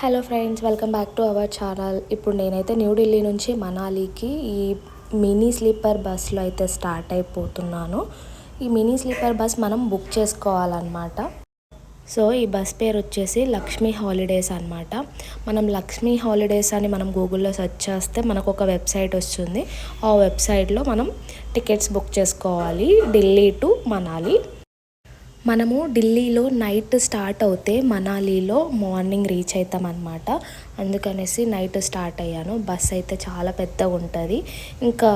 Hello friends welcome back to our channel. ఇప్పుడు నేనైతే న్యూఢిల్లీ నుంచి మనాలికి ఈ మినీ స్లీపర్ బస్లో అయితే స్టార్ట్ అయిపోతున్నాను. ఈ మినీ స్లీపర్ బస్ మనం బుక్ చేసుకోవాలన్నమాట. సో ఈ బస్ పేరు వచ్చేసి లక్ష్మీ హాలిడేస్ అనమాట మనం లక్ష్మీ హాలిడేస్ అని మనం గూగుల్లో సెర్చ్ చేస్తే మనకు ఒక వెబ్సైట్ వస్తుంది. ఆ వెబ్సైట్లో మనం టికెట్స్ బుక్ చేసుకోవాలి. ఢిల్లీ టు మనాలి. మనము ఢిల్లీలో నైట్ స్టార్ట్ అవుతే మనాలిలో మార్నింగ్ రీచ్ అవుతాం అనమాట అందుకనేసి నైట్ స్టార్ట్ అయ్యాను. బస్ అయితే చాలా పెద్దగా ఉంటుంది. ఇంకా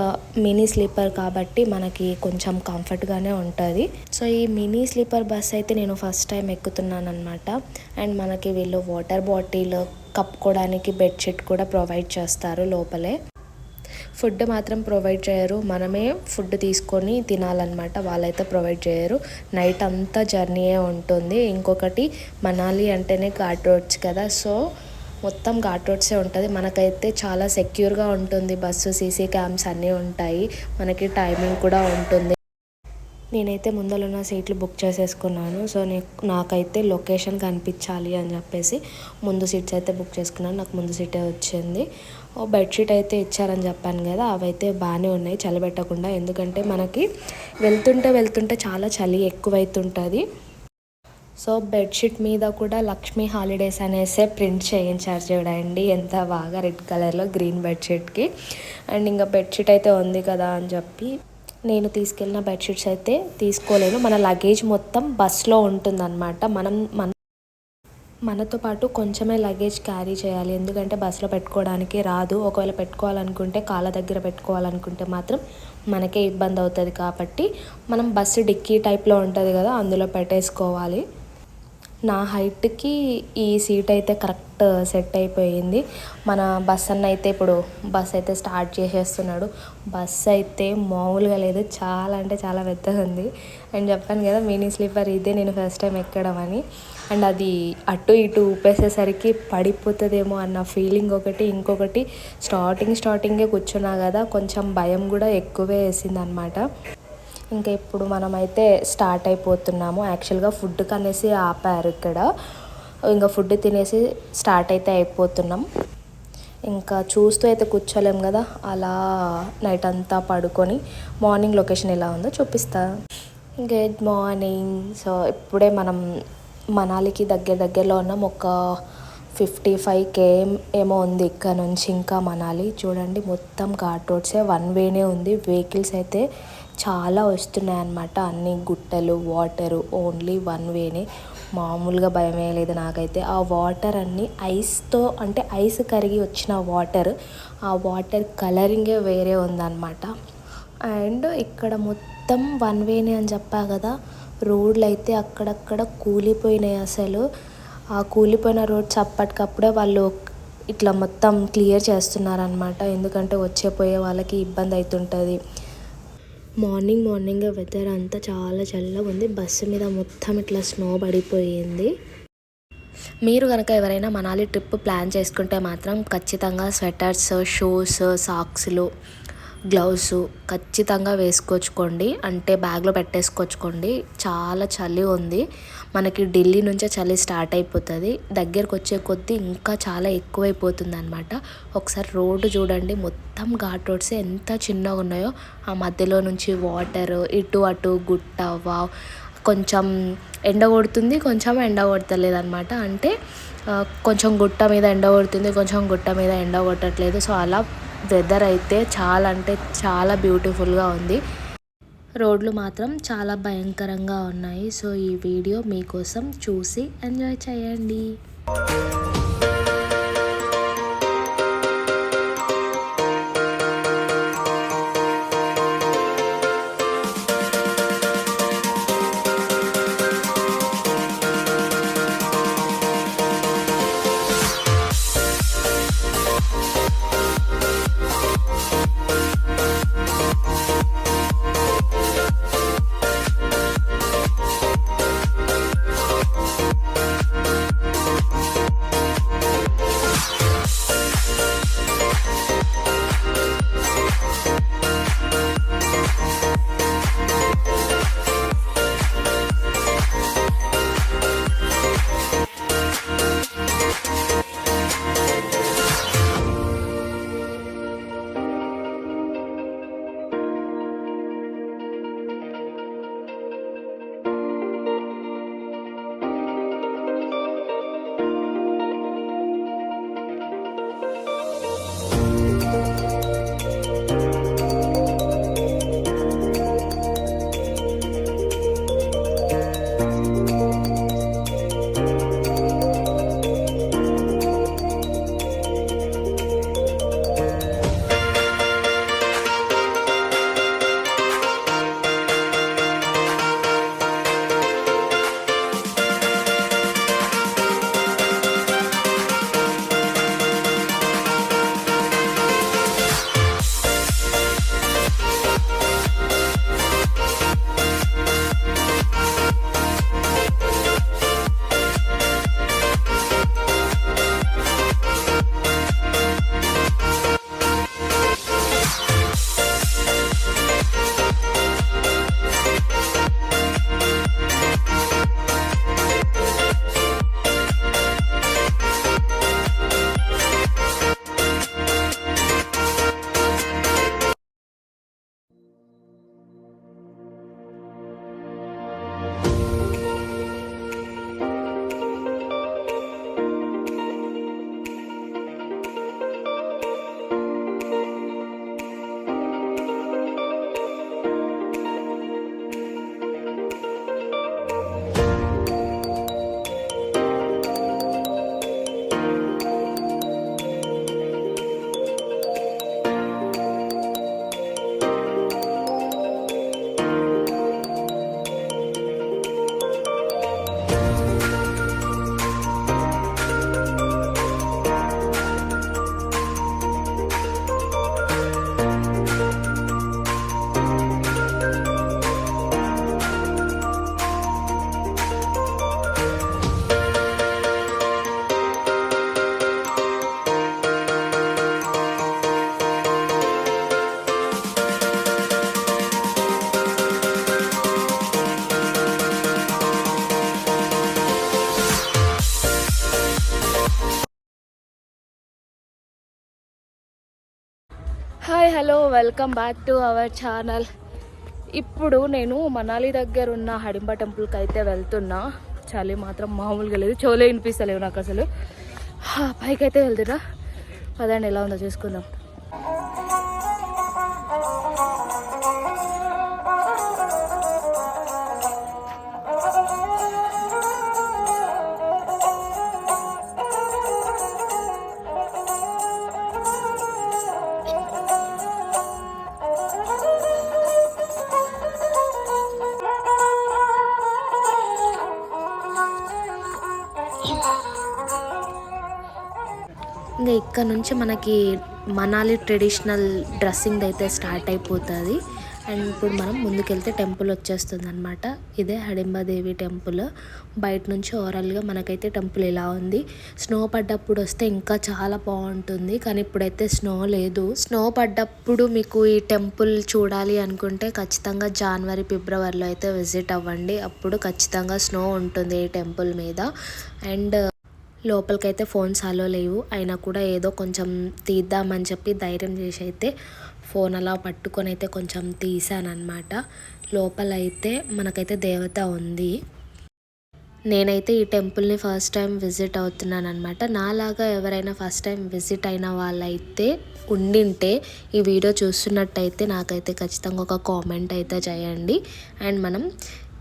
మినీ స్లీపర్ కాబట్టి మనకి కొంచెం కంఫర్ట్గానే ఉంటుంది. సో ఈ మినీ స్లీపర్ బస్ అయితే నేను ఫస్ట్ టైం ఎక్కుతున్నాను అనమాట అండ్ మనకి వీళ్ళు వాటర్ బాటిల్ కప్పుకోవడానికి బెడ్షీట్ కూడా ప్రొవైడ్ చేస్తారు లోపలే. ఫుడ్ మాత్రం ప్రొవైడ్ చేయరు. మనమే ఫుడ్ తీసుకొని తినాలన్నమాట. వాళ్ళైతే ప్రొవైడ్ చేయరు. నైట్ అంతా జర్నీయే ఉంటుంది. ఇంకొకటి మనాలి అంటేనే ఘాట్ రోడ్స్ కదా. సో మొత్తం ఘాట్ రోడ్సే ఉంటుంది. మనకైతే చాలా సెక్యూర్గా ఉంటుంది. బస్సు సీసీ క్యామ్స్ అన్నీ ఉంటాయి. మనకి టైమింగ్ కూడా ఉంటుంది. నేనైతే ముందరున్న సీట్లు బుక్ చేసేసుకున్నాను. సో నాకైతే లొకేషన్ కనిపించాలి అని చెప్పేసి ముందు సీట్స్ అయితే బుక్ చేసుకున్నాను. నాకు ముందు సీటే వచ్చింది. ఓ బెడ్షీట్ అయితే ఇచ్చారని చెప్పాను కదా అవైతే బాగానే ఉన్నాయి చలి పెట్టకుండా ఎందుకంటే మనకి వెళ్తుంటే వెళ్తుంటే చాలా చలి ఎక్కువైతుంటుంది. సో బెడ్షీట్ మీద కూడా లక్ష్మీ హాలిడేస్ అనేసే ప్రింట్ చేయించారు చూడండి. ఎంత బాగా రెడ్ కలర్లో గ్రీన్ బెడ్షీట్కి. అండ్ ఇంకా బెడ్షీట్ అయితే ఉంది కదా అని చెప్పి నేను తీసుకెళ్ళిన బెడ్షీట్స్ అయితే తీసుకోలేను మన లగేజ్ మొత్తం బస్లో ఉంటుందన్నమాట. మనం మన మనతో పాటు కొంచెమే లగేజ్ క్యారీ చేయాలి. ఎందుకంటే బస్సులో పెట్టుకోవడానికి రాదు. ఒకవేళ పెట్టుకోవాలనుకుంటే కాళ్ళ దగ్గర పెట్టుకోవాలనుకుంటే మాత్రం మనకే ఇబ్బంది అవుతుంది కాబట్టి మనం బస్సు డిక్కీ టైప్లో ఉంటుంది కదా అందులో పెట్టేసుకోవాలి. నా హైట్కి ఈ సీట్ అయితే కరెక్ట్ సెట్ అయిపోయింది. మన బస్ అన్న అయితే ఇప్పుడు బస్ అయితే స్టార్ట్ చేసేస్తున్నాడు. బస్ అయితే మామూలుగా లేదు. చాలా అంటే చాలా పెద్దగా ఉంది. అండ్ చెప్పాను కదా మినీ స్లీపర్ ఇదే నేను ఫస్ట్ టైం ఎక్కడం అని. అండ్ అది అటు ఇటు ఊపేసేసరికి పడిపోతుందేమో అన్న ఫీలింగ్ ఒకటి ఇంకొకటి. స్టార్టింగ్ స్టార్టింగే కూర్చున్నా కదా కొంచెం భయం కూడా ఎక్కువే వేసింది అనమాట ఇంకా ఇప్పుడు మనమైతే స్టార్ట్ అయిపోతున్నాము. యాక్చువల్గా ఫుడ్ కనేసి ఆపారు ఇక్కడ. ఇంకా ఫుడ్ తినేసి స్టార్ట్ అయితే అయిపోతున్నాం. ఇంకా చూస్తూ అయితే కూర్చోలేం కదా? అలా నైట్ అంతా పడుకొని మార్నింగ్ లొకేషన్ ఎలా ఉందో చూపిస్తా. గుడ్ మార్నింగ్ సో ఇప్పుడే మనం మనాలికి దగ్గర దగ్గరలో ఉన్నాం ఒక ఫిఫ్టీ ఫైవ్ కేఎం ఏమో ఉంది ఇక్కడ నుంచి ఇంకా మనాలి. చూడండి మొత్తం ఘాట్ రోడ్సే వన్ వేనే ఉంది. వెహికల్స్ అయితే చాలా వస్తున్నాయి అన్నమాట అన్ని గుట్టలు వాటరు ఓన్లీ వన్ వేనే. మామూలుగా భయం వేయలేదు నాకైతే. ఆ వాటర్ అన్నీ ఐస్తో అంటే ఐస్ కరిగి వచ్చిన వాటర్ ఆ వాటర్ కలరింగే వేరే ఉందన్నమాట. అండ్ ఇక్కడ మొత్తం వన్ వేనే అని చెప్పా కదా. రోడ్లు అయితే అక్కడక్కడ కూలిపోయినాయి అసలు. ఆ కూలిపోయిన రోడ్స్ అప్పటికప్పుడే వాళ్ళు ఇట్లా మొత్తం క్లియర్ చేస్తున్నారనమాట ఎందుకంటే వచ్చే పోయే వాళ్ళకి ఇబ్బంది అవుతుంటుంది మార్నింగ్ మార్నింగ్ వెదర్ అంతా చాలా చల్లగా ఉంది. బస్సు మీద మొత్తం ఇట్లా స్నో పడిపోయింది. మీరు కనుక ఎవరైనా మనాలి ట్రిప్ ప్లాన్ చేసుకుంటే మాత్రం ఖచ్చితంగా స్వెటర్స్ షూస్ సాక్స్లు గ్లౌస్ ఖచ్చితంగా వేసుకొచ్చుకోండి అంటే బ్యాగ్లో పెట్టేసుకొచ్చుకోండి చాలా చలి ఉంది. మనకి ఢిల్లీ నుంచే చలి స్టార్ట్ అయిపోతుంది. దగ్గరకు వచ్చే కొద్దీ ఇంకా చాలా ఎక్కువైపోతుంది అనమాట ఒకసారి రోడ్డు చూడండి. మొత్తం ఘాట్ రోడ్స్ ఎంత చిన్నగా ఉన్నాయో. ఆ మధ్యలో నుంచి వాటర్ ఇటు అటు గుట్ట వా కొంచెం ఎండ కొడుతుంది కొంచెం ఎండ కొడతలేదు అనమాట అంటే కొంచెం గుట్ట మీద ఎండ కొడుతుంది కొంచెం గుట్ట మీద ఎండ కొట్టట్లేదు. సో అలా వెదర్ అయితే చాలా అంటే చాలా బ్యూటిఫుల్గా ఉంది. రోడ్లు మాత్రం చాలా భయంకరంగా ఉన్నాయి. సో ఈ వీడియో మీకోసం చూసి ఎంజాయ్ చేయండి. Welcome back to our channel ఇప్పుడు నేను మనాలి దగ్గర ఉన్న హడింబ టెంపుల్కి అయితే వెళ్తున్నా. చలి మాత్రం మామూలుగా లేదు. చోలే వినిపిస్తలేవు నాకు అసలు. పైకి అయితే వెళ్తున్నా పదండి ఎలా ఉందో చూసుకుందాం. ఇక్కడ నుంచి మనకి మనాలి ట్రెడిషనల్ డ్రెస్సింగ్ అయితే స్టార్ట్ అయిపోతుంది. అండ్ ఇప్పుడు మనం ముందుకెళ్తే టెంపుల్ వచ్చేస్తుంది అనమాట ఇదే హడింబాదేవి టెంపుల్. బయట నుంచి ఓవరాల్గా మనకైతే టెంపుల్ ఇలా ఉంది. స్నో పడ్డప్పుడు వస్తే ఇంకా చాలా బాగుంటుంది. కానీ ఇప్పుడైతే స్నో లేదు. స్నో పడ్డప్పుడు మీకు ఈ టెంపుల్ చూడాలి అనుకుంటే ఖచ్చితంగా జనవరి ఫిబ్రవరిలో అయితే విజిట్ అవ్వండి. అప్పుడు ఖచ్చితంగా స్నో ఉంటుంది ఈ టెంపుల్ మీద. అండ్ లోపలికైతే ఫోన్స్ అలో లేవు. అయినా కూడా ఏదో కొంచెం తీద్దామని చెప్పి ధైర్యం చేసి అయితే ఫోన్ అలా పట్టుకొని అయితే కొంచెం తీసానమాట లోపల అయితే మనకైతే దేవత ఉంది. నేనైతే ఈ టెంపుల్ని ఫస్ట్ టైం విజిట్ అవుతున్నాను అనమాట నాలాగా ఎవరైనా ఫస్ట్ టైం విజిట్ అయిన వాళ్ళైతే ఉండింటే ఈ వీడియో చూస్తున్నట్టయితే నాకైతే ఖచ్చితంగా ఒక కామెంట్ అయితే చేయండి. అండ్ మనం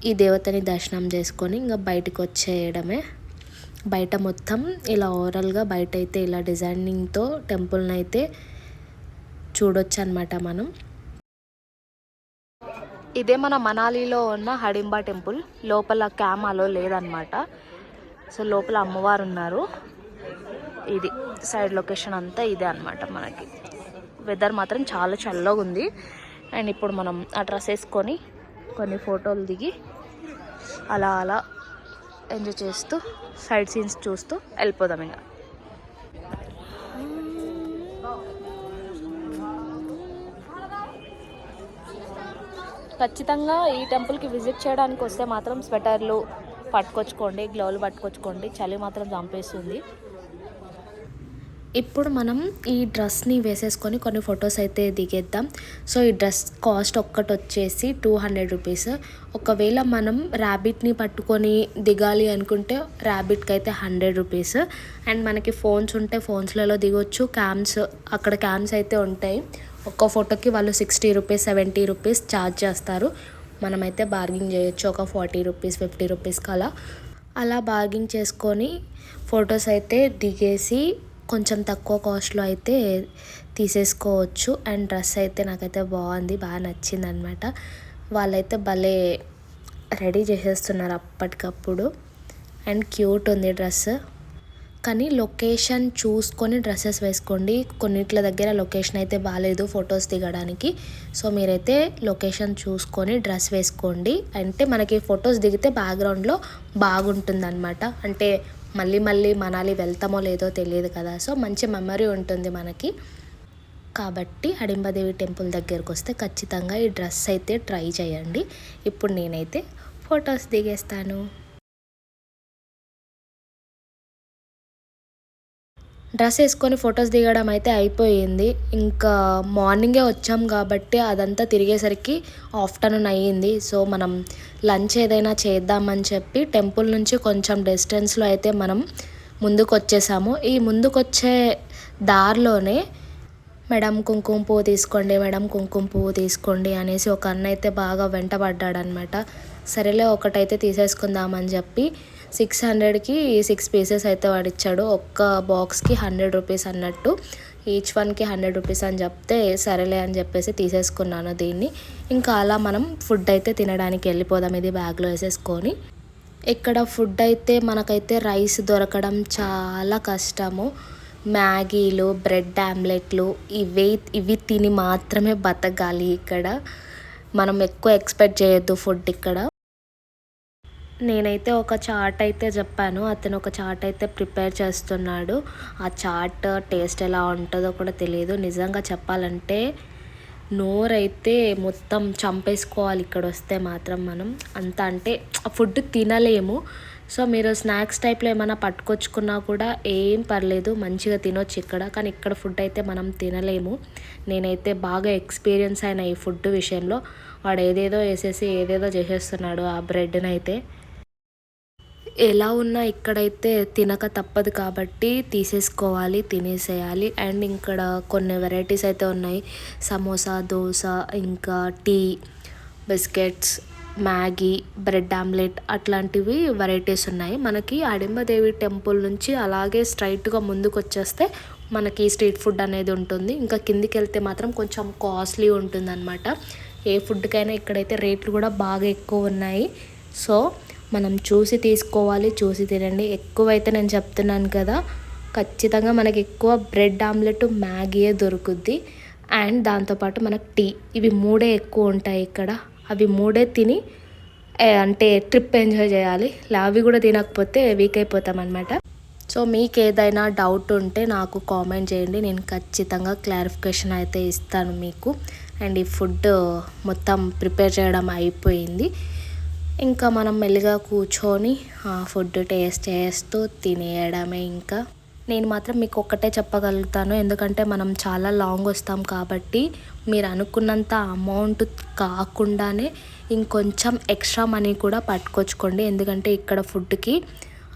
ఈ దేవతని దర్శనం చేసుకొని ఇంకా బయటకు వచ్చేయడమే. బయట మొత్తం ఇలా ఓవరాల్గా బయట అయితే ఇలా డిజైనింగ్తో టెంపుల్ని అయితే చూడొచ్చు అనమాట మనం. ఇదే మన మనాలిలో ఉన్న హడింబా టెంపుల్. లోపల క్యామ్ అలో లేదనమాట. సో లోపల అమ్మవారు ఉన్నారు ఇది సైడ్ లొకేషన్ అంతా ఇదే అనమాట మనకి. వెదర్ మాత్రం చాలా చల్లగా ఉంది అండ్ ఇప్పుడు మనం ఆ డ్రెస్ వేసుకొని కొన్ని ఫోటోలు దిగి అలా అలా ఎంజాయ్ చేస్తూ సైడ్ సీన్స్ చూస్తూ వెళ్ళిపోదాం ఇంకా. ఖచ్చితంగా ఈ టెంపుల్కి విజిట్ చేయడానికి వస్తే మాత్రం స్వెటర్లు పట్టుకొచ్చుకోండి గ్లౌలు పట్టుకొచ్చుకోండి చలి మాత్రం చంపేస్తుంది. ఇప్పుడు మనం ఈ డ్రెస్ని వేసేసుకొని కొన్ని ఫొటోస్ అయితే దిగేద్దాం. సో ఈ డ్రెస్ కాస్ట్ ఒక్కటి వచ్చేసి టూ హండ్రెడ్ రూపీస్. ఒకవేళ మనం ర్యాబిట్ని పట్టుకొని దిగాలి అనుకుంటే ర్యాబిట్కి అయితే హండ్రెడ్ రూపీస్. అండ్ మనకి ఫోన్స్ ఉంటే ఫోన్స్లలో దిగొచ్చు. క్యామ్స్ అక్కడ క్యామ్స్ అయితే ఉంటాయి. ఒక్క ఫోటోకి వాళ్ళు sixty rupees seventy rupees charge చేస్తారు. మనమైతే బార్గింగ్ చేయొచ్చు ఒక ఫార్టీ రూపీస్ ఫిఫ్టీ రూపీస్కి అలా అలా బార్గింగ్ చేసుకొని ఫొటోస్ అయితే దిగేసి కొంచెం తక్కువ కాస్ట్లో అయితే తీసేసుకోవచ్చు. అండ్ డ్రెస్ అయితే నాకైతే బాగుంది బాగా నచ్చింది అనమాట వాళ్ళైతే భలే రెడీ చేసేస్తున్నారు అప్పటికప్పుడు. అండ్ క్యూట్ ఉంది డ్రెస్. కానీ లొకేషన్ చూసుకొని డ్రెస్సెస్ వేసుకోండి. కొన్నిట్ల దగ్గర లొకేషన్ అయితే బాగాలేదు ఫొటోస్ దిగడానికి. సో మీరైతే లొకేషన్ చూసుకొని డ్రెస్ వేసుకోండి. అంటే మనకి ఫొటోస్ దిగితే బ్యాక్గ్రౌండ్లో బాగుంటుంది అనమాట అంటే మళ్ళీ మళ్ళీ మనాలి వెళ్తామో లేదో తెలియదు కదా. సో మంచి మెమరీ ఉంటుంది మనకి. కాబట్టి అడింబదేవి టెంపుల్ దగ్గరకు వస్తే ఖచ్చితంగా ఈ డ్రెస్ అయితే ట్రై చేయండి. ఇప్పుడు నేనైతే ఫొటోస్ దిగేస్తాను. డ్రెస్ వేసుకొని ఫొటోస్ దిగడం అయితే అయిపోయింది. ఇంకా మార్నింగే వచ్చాం కాబట్టి అదంతా తిరిగేసరికి ఆఫ్టర్నూన్ అయ్యింది. సో మనం లంచ్ ఏదైనా చేద్దామని చెప్పి టెంపుల్ నుంచి కొంచెం డిస్టెన్స్లో అయితే మనం ముందుకు వచ్చేసాము ఈ ముందుకొచ్చే దారిలోనే మేడం కుంకుమ పువ్వు తీసుకోండి మేడం కుంకుమ పువ్వు తీసుకోండి అనేసి ఒక అన్న అయితే బాగా వెంటబడ్డాడనమాట సరేలే ఒకటైతే తీసేసుకుందామని చెప్పి సిక్స్ హండ్రెడ్కి సిక్స్ పీసెస్ అయితే వాడిచ్చాడు. ఒక్క బాక్స్కి హండ్రెడ్ రూపీస్ అన్నట్టు. ఈచ్ వన్కి హండ్రెడ్ రూపీస్ అని చెప్తే సరేలే అని చెప్పేసి తీసేసుకున్నాను దీన్ని. ఇంకా అలా మనం ఫుడ్ అయితే తినడానికి వెళ్ళిపోదాం ఇది బ్యాగ్లో వేసేసుకొని. ఇక్కడ ఫుడ్ అయితే మనకైతే రైస్ దొరకడం చాలా కష్టము. మ్యాగీలు బ్రెడ్ ఆమ్లెట్లు ఇవే ఇవి తిని మాత్రమే బతకాలి ఇక్కడ. మనం ఎక్కువ ఎక్స్పెక్ట్ చేయొద్దు ఫుడ్ ఇక్కడ. నేనైతే ఒక చాట్ అయితే చెప్పాను. అతను ఒక చాట్ అయితే ప్రిపేర్ చేస్తున్నాడు. ఆ చాట్ టేస్ట్ ఎలా ఉంటుందో కూడా తెలియదు. నిజంగా చెప్పాలంటే నోరైతే మొత్తం చంపేసుకోవాలి ఇక్కడ వస్తే మాత్రం మనం. అంత అంటే ఫుడ్ తినలేము. సో మీరు స్నాక్స్ టైప్లో ఏమైనా పట్టుకొచ్చుకున్నా కూడా ఏం పర్లేదు. మంచిగా తినొచ్చు ఇక్కడ. కానీ ఇక్కడ ఫుడ్ అయితే మనం తినలేము. నేనైతే బాగా ఎక్స్పీరియన్స్ అయిన ఈ ఫుడ్ విషయంలో. వాడు ఏదేదో వేసేసి ఏదేదో చేసేస్తున్నాడు ఆ బ్రెడ్ని అయితే. ఎలా ఉన్నా ఇక్కడైతే తినక తప్పదు కాబట్టి తీసేసుకోవాలి తినేసేయాలి. అండ్ ఇక్కడ కొన్ని వెరైటీస్ అయితే ఉన్నాయి. సమోసా దోశ ఇంకా tea biscuits Maggi bread omelette అట్లాంటివి వెరైటీస్ ఉన్నాయి. మనకి అడింబదేవి టెంపుల్ నుంచి అలాగే స్ట్రైట్గా ముందుకు వచ్చేస్తే మనకి స్ట్రీట్ ఫుడ్ అనేది ఉంటుంది. ఇంకా కిందికి వెళ్తే మాత్రం కొంచెం కాస్ట్లీ ఉంటుందన్నమాట. ఏ ఫుడ్కైనా ఇక్కడైతే రేట్లు కూడా బాగా ఎక్కువ ఉన్నాయి. సో మనం చూసి తీసుకోవాలి చూసి తినండి. ఎక్కువైతే నేను చెప్తున్నాను కదా ఖచ్చితంగా మనకి ఎక్కువ బ్రెడ్ ఆమ్లెట్ మ్యాగీయే దొరుకుద్ది. అండ్ దాంతోపాటు మనకు టీ. ఇవి మూడే ఎక్కువ ఉంటాయి ఇక్కడ. అవి మూడే తిని అంటే ట్రిప్ ఎంజాయ్ చేయాలి. ఇలా అవి కూడా తినకపోతే వీక్ అయిపోతాం అనమాట సో మీకు ఏదైనా డౌట్ ఉంటే నాకు కామెంట్ చేయండి. నేను ఖచ్చితంగా క్లారిఫికేషన్ అయితే ఇస్తాను మీకు. అండ్ ఈ ఫుడ్ మొత్తం ప్రిపేర్ చేయడం అయిపోయింది. ఇంకా మనం మెల్లిగా కూర్చొని ఆ ఫుడ్ టేస్ట్ చేస్తూ తినేయడమే ఇంకా. నేను మాత్రం మీకు ఒక్కటే చెప్పగలుగుతాను. ఎందుకంటే మనం చాలా లాంగ్ వస్తాం కాబట్టి మీరు అనుకున్నంత అమౌంట్ కాకుండానే ఇంకొంచెం ఎక్స్ట్రా మనీ కూడా పట్టుకొచ్చుకోండి. ఎందుకంటే ఇక్కడ ఫుడ్కి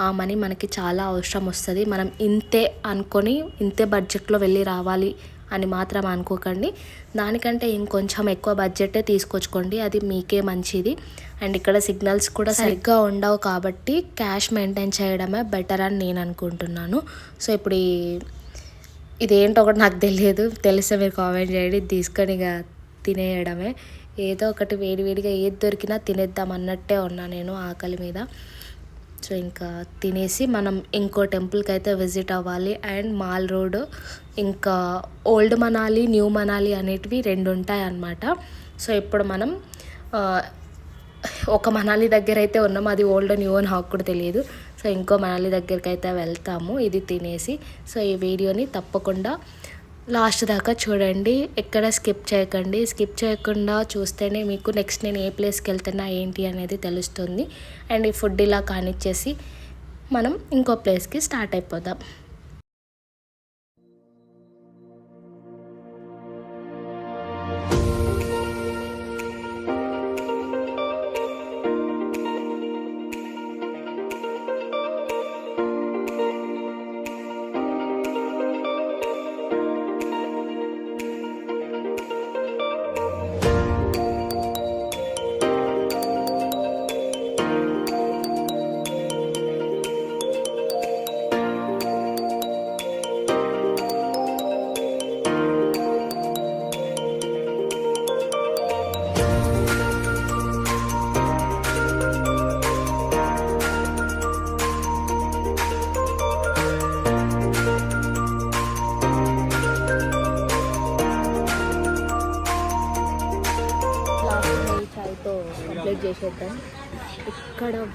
ఆ మనీ మనకి చాలా అవసరం వస్తుంది. మనం ఇంతే అనుకొని ఇంతే బడ్జెట్లో వెళ్ళి రావాలి అని మాత్రం అనుకోకండి. దానికంటే ఇంకొంచెం ఎక్కువ బడ్జెటే తీసుకొచ్చుకోండి. అది మీకే మంచిది. అండ్ ఇక్కడ సిగ్నల్స్ కూడా సరిగ్గా ఉండవు కాబట్టి క్యాష్ మెయింటైన్ చేయడమే బెటర్ అని నేను అనుకుంటున్నాను. సో ఇప్పుడు ఈ ఇదేంటో ఒకటి నాకు తెలియదు. తెలిస్తే మీరు కామెంట్ చేయండి. తీసుకొని ఇక తినేయడమే. ఏదో ఒకటి వేడివేడిగా ఏది దొరికినా తినేద్దాం అన్నట్టే ఉన్నా నేను ఆకలి మీద. సో ఇంకా తినేసి మనం ఇంకో టెంపుల్కి అయితే విజిట్ అవ్వాలి. అండ్ మాల్ రోడ్ ఇంకా ఓల్డ్ మనాలి న్యూ మనాలి అనేటివి రెండు ఉంటాయి అన్నమాట సో ఇప్పుడు మనం ఒక మనాలి దగ్గర అయితే ఉన్నాం. అది ఓల్డ్ న్యూ అని నాకు కూడా తెలియదు. సో ఇంకో మనాలి దగ్గరికి అయితే వెళ్తాము. ఇది తినేసి. సో ఈ వీడియోని తప్పకుండా లాస్ట్ దాకా చూడండి ఎక్కడ స్కిప్ చేయకండి. స్కిప్ చేయకుండా చూస్తేనే మీకు నెక్స్ట్ నేను ఏ ప్లేస్కి వెళ్తున్నా ఏంటి అనేది తెలుస్తుంది. అండ్ ఈ ఫుడ్ ఇలా కానిచ్చేసి మనం ఇంకో ప్లేస్కి స్టార్ట్ అయిపోదాం.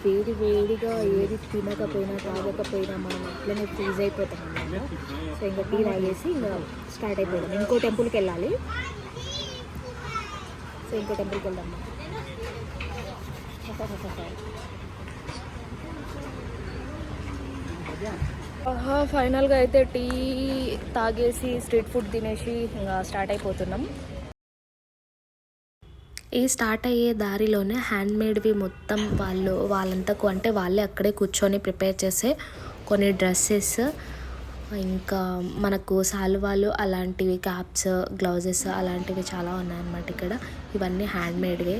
వేడి వేడిగా ఏది తినకపోయినా తాగకపోయినా మనం అట్లనే ఫ్రీజ్ అయిపోతాం అన్నమాట. సో ఇంకా టీ తాగేసి ఇంకా స్టార్ట్ అయిపోయాం ఇంకో టెంపుల్కి వెళ్ళాలి సో ఇంకో టెంపుల్కి వెళ్దాం ఫైనల్గా అయితే టీ తాగేసి స్ట్రీట్ ఫుడ్ తినేసి ఇంకా స్టార్ట్ అయిపోతున్నాం. ఈ స్టార్ట్ అయ్యే దారిలోనే హ్యాండ్ మేడ్వి మొత్తం వాళ్ళు వాళ్ళంతకు అంటే వాళ్ళే అక్కడే కూర్చొని ప్రిపేర్ చేసే కొన్ని డ్రెస్సెస్. ఇంకా మనకు సాల్వాలు అలాంటివి క్యాప్స్ గ్లౌజెస్ అలాంటివి చాలా ఉన్నాయన్నమాట ఇక్కడ. ఇవన్నీ హ్యాండ్ మేడ్వే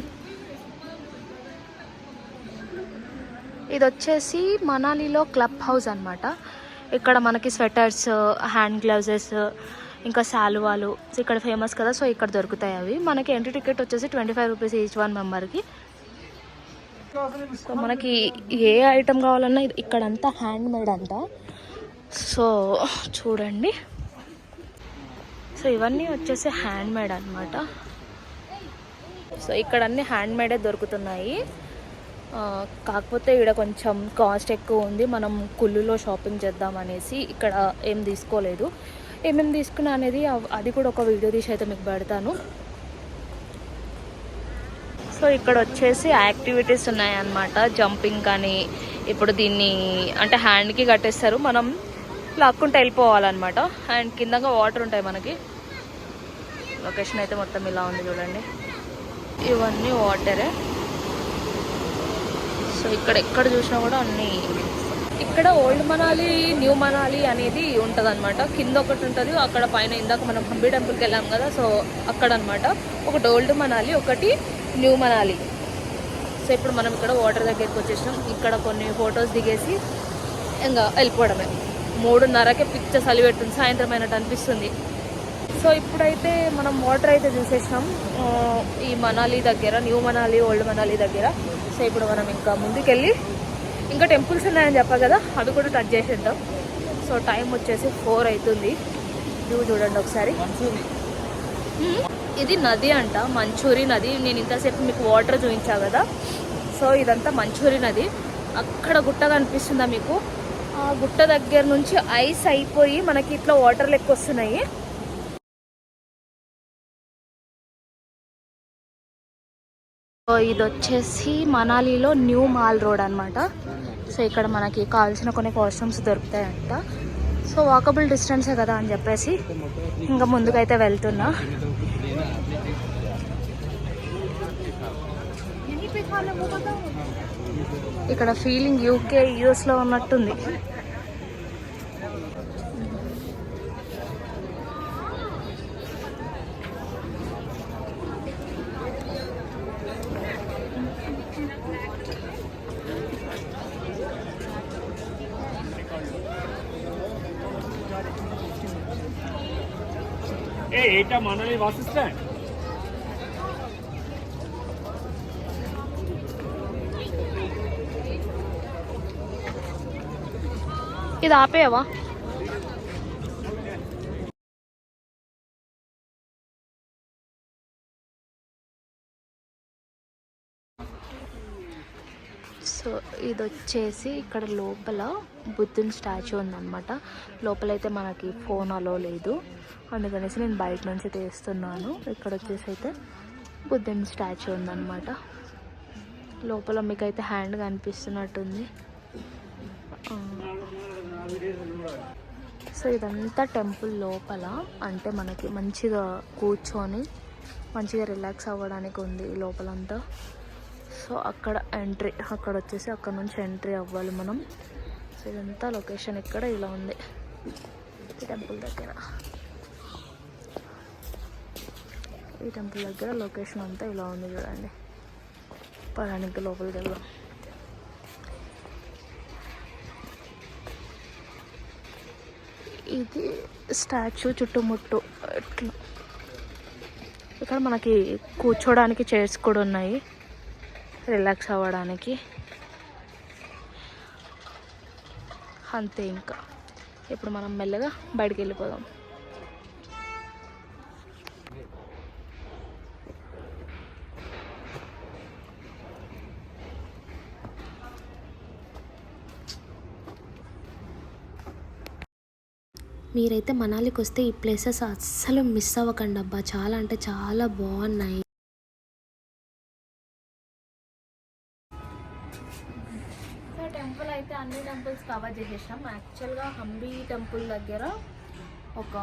ఇది వచ్చేసి మనాలిలో క్లబ్ హౌస్ అనమాట ఇక్కడ మనకి స్వెటర్స్ హ్యాండ్ గ్లౌజెస్ ఇంకా శాలువాలు. ఇక్కడ ఫేమస్ కదా సో ఇక్కడ దొరుకుతాయి అవి. మనకి ఎంట్రీ టికెట్ వచ్చేసి twenty five rupees each one మెంబర్కి so మనకి ఏ ఐటెం కావాలన్నా ఇక్కడంతా హ్యాండ్ మేడ్ అంట. సో చూడండి. సో ఇవన్నీ వచ్చేసి హ్యాండ్ మేడ్ అనమాట సో ఇక్కడ అన్ని హ్యాండ్ మేడే దొరుకుతున్నాయి. కాకపోతే ఇక్కడ కొంచెం కాస్ట్ ఎక్కువ ఉంది. మనం కుళ్ళులో షాపింగ్ చేద్దాం అనేసి ఇక్కడ ఏం తీసుకోలేదు. ఏమేమి తీసుకున్నా అనేది అది కూడా ఒక వీడియో తీసి అయితే మీకు పెడతాను. సో ఇక్కడ వచ్చేసి యాక్టివిటీస్ ఉన్నాయన్నమాట. జంపింగ్ కానీ ఇప్పుడు దీన్ని అంటే హ్యాండ్కి కట్టేస్తారు. మనం లాక్కుంటే వెళ్ళిపోవాలన్నమాట. అండ్ కిందగా వాటర్ ఉంటాయి మనకి. లొకేషన్ అయితే మొత్తం ఇలా ఉంది చూడండి. ఇవన్నీ వాటరే సో ఇక్కడ ఎక్కడ చూసినా కూడా అన్నీ ఇక్కడ ఓల్డ్ మనాలి న్యూ మనాలి అనేది ఉంటుంది అనమాట కింద ఒకటి ఉంటుంది అక్కడ పైన ఇందాక మనం హంబీ టెంపుల్కి వెళ్ళాం కదా సో అక్కడ అనమాట ఒకటి ఓల్డ్ మనాలి ఒకటి న్యూ మనాలి. సో ఇప్పుడు మనం ఇక్కడ వాటర్ దగ్గరికి వచ్చేసినాం. ఇక్కడ కొన్ని ఫొటోస్ దిగేసి ఇంకా వెళ్ళిపోవడమే. మూడున్నరకే పిక్చర్ చలి పెట్టుంది సాయంత్రం అయినట్టు అనిపిస్తుంది. సో ఇప్పుడైతే మనం వాటర్ అయితే చూసేసినాం ఈ మనాలి దగ్గర న్యూ మనాలి ఓల్డ్ మనాలి దగ్గర. సో ఇప్పుడు మనం ఇంకా ముందుకెళ్ళి ఇంకా టెంపుల్స్ ఉన్నాయని చెప్పా కదా అది కూడా టచ్ చేసేద్దాం. సో టైం వచ్చేసి ఫోర్ అవుతుంది వ్యూ చూడండి ఒకసారి. ఇది నది అంట మంచూరి నది. నేను ఇంతసేపు మీకు వాటర్ చూపించా కదా. సో ఇదంతా మంచూరి నది. అక్కడ గుట్ట కనిపిస్తుందా మీకు? ఆ గుట్ట దగ్గర నుంచి ఐస్ అయిపోయి మనకి ఇట్లా వాటర్ లెక్క వస్తున్నాయి ఇది వచ్చేసి మనాలిలో న్యూ మాల్ రోడ్ అనమాట సో ఇక్కడ మనకి కావాల్సిన కొన్ని కాస్ట్యూమ్స్ దొరుకుతాయంట. సో వాకబుల్ డిస్టెన్సే కదా అని చెప్పేసి ఇంకా ముందుకైతే వెళ్తున్నా. ఇక్కడ ఫీలింగ్ యూకే యూఎస్లో ఉన్నట్టుంది. क्या माननीय वासिष्ठ है? इधर पे है वहाँ? ఇది వచ్చేసి ఇక్కడ లోపల బుద్ధుని స్టాచ్యూ ఉందన్నమాట. లోపలైతే మనకి ఫోన్ అలో లేదు. అందుకనేసి నేను బయట నుంచి తీస్తున్నాను. ఇక్కడ వచ్చేసి అయితే బుద్ధుని స్టాచ్యూ ఉందన్నమాట. లోపల మీకైతే హ్యాండ్ కనిపిస్తున్నట్టుంది. సో ఇదంతా టెంపుల్ లోపల. అంటే మనకి మంచిగా కూర్చొని మంచిగా రిలాక్స్ అవ్వడానికి ఉంది లోపలంతా. సో అక్కడ ఎంట్రీ అక్కడ వచ్చేసి అక్కడ నుంచి ఎంట్రీ అవ్వాలి మనం. సో ఇదంతా లొకేషన్ ఇక్కడ ఇలా ఉంది. ఈ టెంపుల్ దగ్గర. ఈ టెంపుల్ దగ్గర లొకేషన్ అంతా ఇలా ఉంది చూడండి. పడానికి లోపలికి వెళ్దాం ఇది స్టాచ్యూ చుట్టుముట్టు ఇట్లా. ఇక్కడ మనకి కూర్చోడానికి చైర్స్ కూడా ఉన్నాయి. రిలాక్స్ అవ్వడానికి. అంతే ఇంకా. ఇప్పుడు మనం మెల్లగా బయటికి వెళ్ళిపోదాం. మీరైతే మనాలికి వస్తే ఈ ప్లేసెస్ అస్సలు మిస్ అవ్వకండి అబ్బా చాలా అంటే చాలా బాగున్నాయి. కవర్ చేసేసాం యాక్చువల్గా హంబీ టెంపుల్ దగ్గర ఒక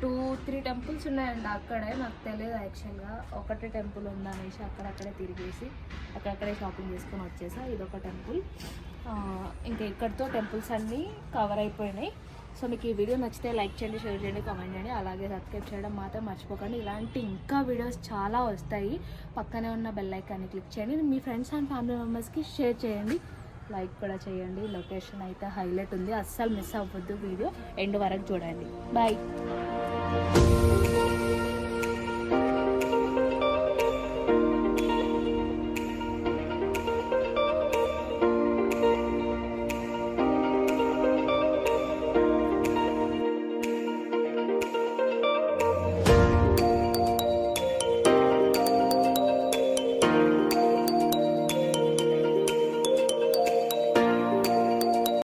టూ త్రీ టెంపుల్స్ ఉన్నాయండి. అక్కడే నాకు తెలియదు యాక్చువల్గా ఒకటే టెంపుల్ ఉందనేసి అక్కడక్కడే తిరిగేసి అక్కడక్కడే షాపింగ్ చేసుకొని వచ్చేసా. ఇదొక టెంపుల్ ఇంకా ఇక్కడితో టెంపుల్స్ అన్నీ కవర్ అయిపోయినాయి. సో మీకు ఈ వీడియో నచ్చితే లైక్ చేయండి షేర్ చేయండి కామెంట్ చేయండి. అలాగే సబ్స్క్రైబ్ చేయడం మాత్రం మర్చిపోకండి. ఇలాంటి ఇంకా వీడియోస్ చాలా వస్తాయి. పక్కనే ఉన్న బెల్ ఐకాన్ని క్లిక్ చేయండి. మీ ఫ్రెండ్స్ అండ్ ఫ్యామిలీ మెంబర్స్కి షేర్ చేయండి. లైక్ కూడా చేయండి. లొకేషన్ అయితే హైలైట్ ఉంది. అస్సలు మిస్ అవ్వద్దు వీడియో. ఎండ్ వరకు చూడండి. బాయ్.